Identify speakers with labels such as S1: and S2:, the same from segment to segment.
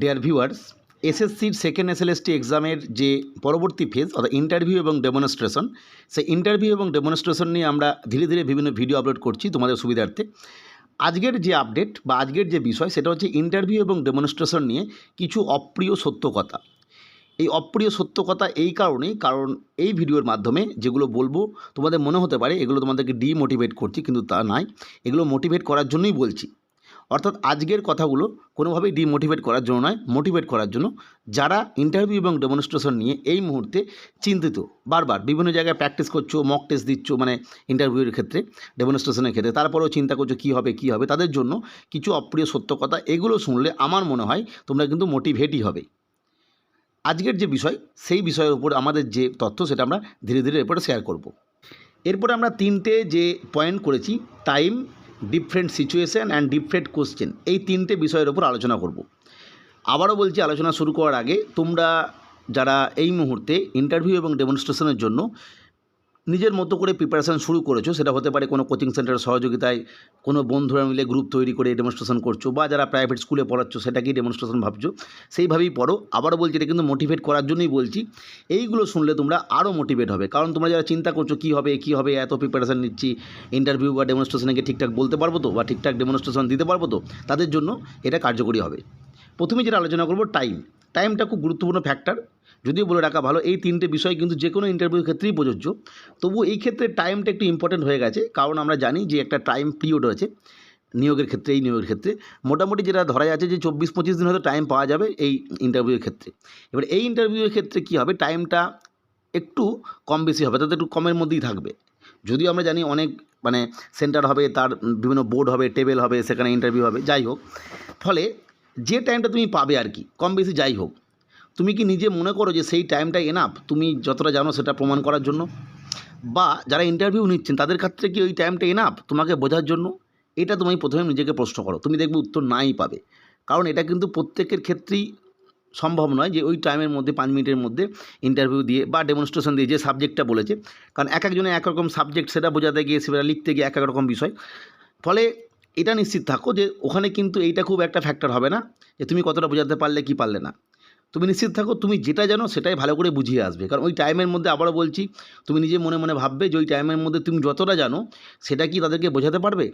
S1: Deer viewers এসএসসির second SLST এক্সামের যে পরবর্তী ফেজ অর্থাৎ ইন্টারভিউ এবং ডেমনস্ট্রেশন সেই ইন্টারভিউ এবং ডেমনস্ট্রেশন নিয়ে আমরা ধীরে ধীরে বিভিন্ন ভিডিও আপলোড করছি তোমাদের সুবিধার্থে। আজকের যে আপডেট বা আজকের যে বিষয়, সেটা হচ্ছে ইন্টারভিউ এবং ডেমনস্ট্রেশন নিয়ে কিছু অপ্রিয় সত্য কথা। এই অপ্রিয় সত্য কথা এই কারণেই, কারণ এই ভিডিওর মাধ্যমে যেগুলো বলব, তোমাদের মনে হতে পারে, এগুলো তোমাদেরকে ডিমোটিভেট করছি, কিন্তু তা নয়। এগুলো মোটিভেট করার জন্যই বলছি। অর্থাৎ আজকের কথাগুলো কোনোভাবেই ডিমোটিভেট করার জন্য নয় মোটিভেট করার জন্য। যারা ইন্টারভিউ এবং ডেমনস্ট্রেশন নিয়ে এই মুহূর্তে চিন্তিত, বারবার বিভিন্ন জায়গায় প্র্যাকটিস করছ মক টেস্ট দিচ্ছ মানে ইন্টারভিউয়ের ক্ষেত্রে ডেমনস্ট্রেশনের ক্ষেত্রে, তারপরেও চিন্তা করছ কী হবে কী হবে, তাদের জন্য কিছু অপ্রিয় সত্য কথা এগুলো শুনলে আমার মনে হয় তোমরা কিন্তু মোটিভেটই হবে। আজকের যে বিষয়, সেই বিষয়ের উপর আমাদের যে তথ্য, সেটা আমরা ধীরে ধীরে এরপরে শেয়ার করব। এরপরে আমরা তিনটে যে পয়েন্ট করেছি time different situation and different question এই তিনটে বিষয়ের ওপর আলোচনা করব। আবারও বলছি, আলোচনা শুরু করার আগে তোমরা যারা এই মুহূর্তে ইন্টারভিউ এবং ডেমনস্ট্রেশনের জন্য নিজের মতো করে প্রিপারেশান শুরু করেছ, সেটা হতে পারে কোনো কোচিং সেন্টারের সহযোগিতায়, কোনো বন্ধুরা মিলে গ্রুপ তৈরি করে ডেমনস্ট্রেশন করছ, বা যারা প্রাইভেট স্কুলে পড়াচ্ছ সেটাকেই ডেমনস্ট্রেশন ভাবছ, সেইভাবেই পড়ো। আবারও বলছি, এটা কিন্তু মোটিভেট করার জন্যই বলছি, এইগুলো শুনলে তোমরা আরও মোটিভেট হবে। কারণ তোমরা যারা চিন্তা করছ, কী হবে কী হবে, এত প্রিপারেশান নিচ্ছি ইন্টারভিউ বা ডেমনস্ট্রেশনে গিয়ে ঠিকঠাক বলতে পারব তো, বা ঠিকঠাক ডেমনস্ট্রেশন দিতে পারব তো, তাদের জন্য এটা কার্যকরী হবে। প্রথমে যেটা আলোচনা করব টাইম টাইমটা খুব গুরুত্বপূর্ণ ফ্যাক্টর যদিও বলে রাখা ভালো, এই তিনটে বিষয় কিন্তু যে কোনো ইন্টারভিউর ক্ষেত্রেই প্রযোজ্য। তবু এই ক্ষেত্রে টাইমটা একটু ইম্পর্টেন্ট হয়ে গেছে, কারণ আমরা জানি যে একটা টাইম পিরিয়ড আছে নিয়োগের ক্ষেত্রে, এই নিয়োগের ক্ষেত্রে। মোটামুটি যেটা ধরা যাচ্ছে যে চব্বিশ পঁচিশ দিন হয়তো টাইম পাওয়া যাবে এই ইন্টারভিউয়ের ক্ষেত্রে। এবার এই ইন্টারভিউয়ের ক্ষেত্রে কী হবে? টাইমটা একটু কম বেশি হবে তাতে একটু কমের মধ্যেই থাকবে। যদিও আমরা জানি অনেক মানে সেন্টার হবে, তার বিভিন্ন বোর্ড হবে টেবিল হবে, সেখানে ইন্টারভিউ হবে, যাই হোক। ফলে যে টাইমটা তুমি পাবে আর কি, কম বেশি যাই হোক তুমি কি নিজে মনে করো যে সেই টাইমটা এনাফ তুমি যতটা জানো সেটা প্রমাণ করার জন্য? বা যারা ইন্টারভিউ নিচ্ছেন, তাদের ক্ষেত্রে কি ওই টাইমটা এনাফ তোমাকে বোঝার জন্য? এটা তুমি প্রথমে নিজেকে প্রশ্ন করো। তুমি দেখবে উত্তর নাই পাবে। কারণ এটা কিন্তু প্রত্যেকের ক্ষেত্রেই সম্ভব নয় যে ওই টাইমের মধ্যে, পাঁচ মিনিটের মধ্যে ইন্টারভিউ দিয়ে বা ডেমনস্ট্রেশন দিয়ে যে সাবজেক্টটা বলেছে। কারণ এক একজনে এক রকম সাবজেক্ট সেটা বোঝাতে গিয়ে, সেটা লিখতে গিয়ে এক এক রকম বিষয়। ফলে এটা নিশ্চিত থাকো যে ওখানে কিন্তু এইটা খুব একটা ফ্যাক্টর হবে না যে তুমি কতটা বোঝাতে পারলে, কি পারলে না। তুমি নিশ্চিত থাকো, তুমি যেটা জানো সেটাই ভালো করে বুঝিয়ে আসবে। কারণ ওই টাইমের মধ্যে আবারও বলছি, তুমি নিজে মনে মনে ভাববে যে ওই টাইমের মধ্যে তুমি যতটা জানো, সেটা কি তাদেরকে বোঝাতে পারবে?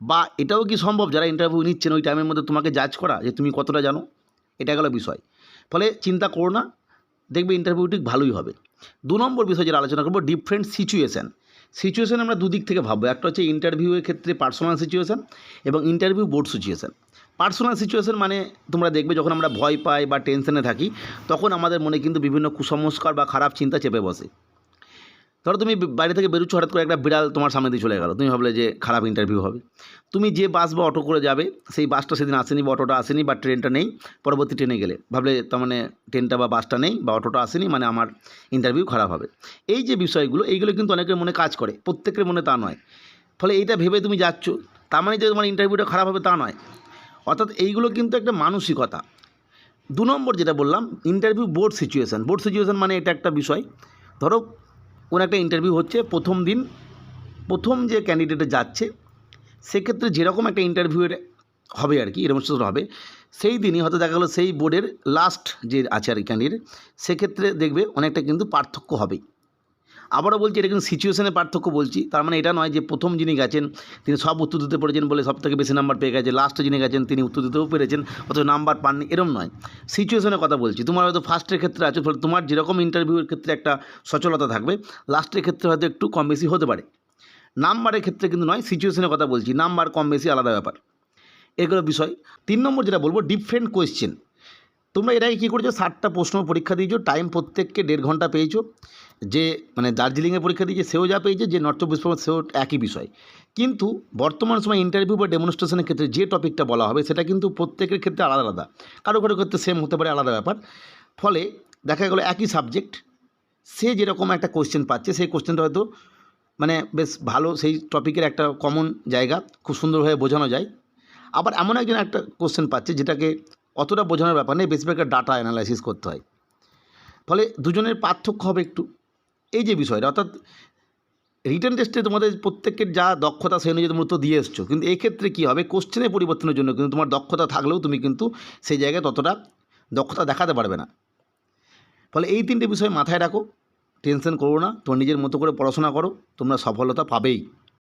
S1: বা এটাও কি সম্ভব? যারা ইন্টারভিউ নিচ্ছেন, ওই টাইমের মধ্যে তোমাকে জাজ করা যে তুমি কতটা জানো? এটা গেল বিষয়। ফলে চিন্তা করো না, দেখবে ইন্টারভিউ ঠিক ভালোই হবে। দু নম্বর বিষয় যেটা আলোচনা করব ডিফারেন্ট সিচুয়েশান সিচুয়েশান আমরা দুদিক থেকে ভাববো। একটা হচ্ছে ইন্টারভিউয়ের ক্ষেত্রে পার্সোনাল সিচুয়েশান এবং interview board situation personal situation মানে তোমরা দেখবে যখন আমরা ভয় পাই বা টেনশনে থাকি, তখন আমাদের মনে কিন্তু বিভিন্ন কুসংস্কার বা খারাপ চিন্তা চেপে বসে। ধরো তুমি বাইরে থেকে বেরোচ্ছ, হঠাৎ করে একটা বিড়াল তোমার সামনে দিয়ে চলে গেলো। তুমি ভাবলে যে খারাপ ইন্টারভিউ হবে। তুমি যে বাস বা অটো করে যাবে, সেই বাসটা সেদিন আসেনি বা অটোটা আসেনি বা ট্রেনটা নেই, পরবর্তী ট্রেনে গেলে। ভাবলে তার মানে ট্রেনটা বা বাসটা নেই বা অটোটা আসেনি মানে আমার ইন্টারভিউ খারাপ হবে। এই যে বিষয়গুলো, এইগুলো কিন্তু অনেকের মনে কাজ করে। প্রত্যেকের মনে তা নয়। ফলে এইটা ভেবে তুমি যাচ্ছ, তার মানে যে তোমার ইন্টারভিউটা খারাপ হবে তা নয়। অর্থাৎ এইগুলো কিন্তু একটা মানসিকতা। দু নম্বর যেটা বললাম interview board situation board situation মানে এটা একটা বিষয়। ধরো, কোনো একটা ইন্টারভিউ হচ্ছে, প্রথম দিন, প্রথম যে ক্যান্ডিডেটে যাচ্ছে, সেক্ষেত্রে যেরকম একটা ইন্টারভিউয়ের হবে আর কি, এরকম হবে, সেই দিনই হয়তো দেখা গেলো সেই বোর্ডের লাস্ট যে আছে আর কি ক্যান্ডিডেট সেক্ষেত্রে দেখবে অনেকটা কিন্তু পার্থক্য হবেই। আবারও বলছি, এটা কিন্তু সিচুয়েশনের পার্থক্য বলছি। তার মানে এটা নয় যে প্রথম যিনি গেছেন, তিনি সব উত্তর দিতে পেরেছেন বলে সব থেকে বেশি নাম্বার পেয়ে গেছে। লাস্টে যিনি গেছেন, তিনি উত্তর দিতেও পেরেছেন, অথচ নাম্বার পাননি, এরম নয়। সিচুয়েশনের কথা বলছি। তোমার হয়তো ফার্স্টের ক্ষেত্রে আছো, ফলে তোমার যেরকম ইন্টারভিউয়ের ক্ষেত্রে একটা সচলতা থাকবে লাস্টের ক্ষেত্রে হয়তো একটু কম বেশি হতে পারে। নাম্বারের ক্ষেত্রে কিন্তু নয় সিচুয়েশনের কথা বলছি। নাম্বার কম বেশি আলাদা ব্যাপার। এগুলো বিষয়। তিন নম্বর যেটা বলব ডিফারেন্ট কোয়েশ্চেন তোমরা এর আগে কী করেছ? ষাটটা প্রশ্ন পরীক্ষা দিয়েছ টাইম প্রত্যেককে দেড় ঘণ্টা পেয়েছ। যে মানে দার্জিলিংয়ে পরীক্ষা দিয়েছে, সেও যা পেয়েছে, যে নর্থ চব্বিশ পরগনা, সেও একই বিষয়। কিন্তু বর্তমান সময় ইন্টারভিউ বা ডেমনস্ট্রেশনের ক্ষেত্রে যে টপিকটা বলা হবে, সেটা কিন্তু প্রত্যেকের ক্ষেত্রে আলাদা আলাদা। কারও কারও ক্ষেত্রে সেম হতে পারে, আলাদা ব্যাপার। ফলে দেখা গেলো একই সাবজেক্ট সে যেরকম একটা কোশ্চেন পাচ্ছে, সেই কোশ্চেনটা হয়তো মানে বেশ ভালো, সেই টপিকের একটা কমন জায়গা, খুব সুন্দরভাবে বোঝানো যায়। আবার এমন একজন একটা কোশ্চেন পাচ্ছে, যেটাকে অতটা বোঝানোর ব্যাপার নেই, বেশিরভাগ ডাটা অ্যানালাইসিস করতে হয়। ফলে দুজনের পার্থক্য হবে একটু। এই যে বিষয়টা, অর্থাৎ রিটার্ন টেস্টে তোমাদের প্রত্যেকের যা দক্ষতা সেই অনুযায়ী তোমরা তো দিয়ে এসছো। কিন্তু এক্ষেত্রে ক্ষেত্রে কী হবে? কোশ্চেনের পরিবর্তনের জন্য কিন্তু তোমার দক্ষতা থাকলেও তুমি কিন্তু সেই জায়গায় ততটা দক্ষতা দেখাতে পারবে না। ফলে এই তিনটে বিষয় মাথায় রাখো, টেনশন করো না, তোমার নিজের মতো করে পড়াশোনা করো, তোমরা সফলতা পাবেই।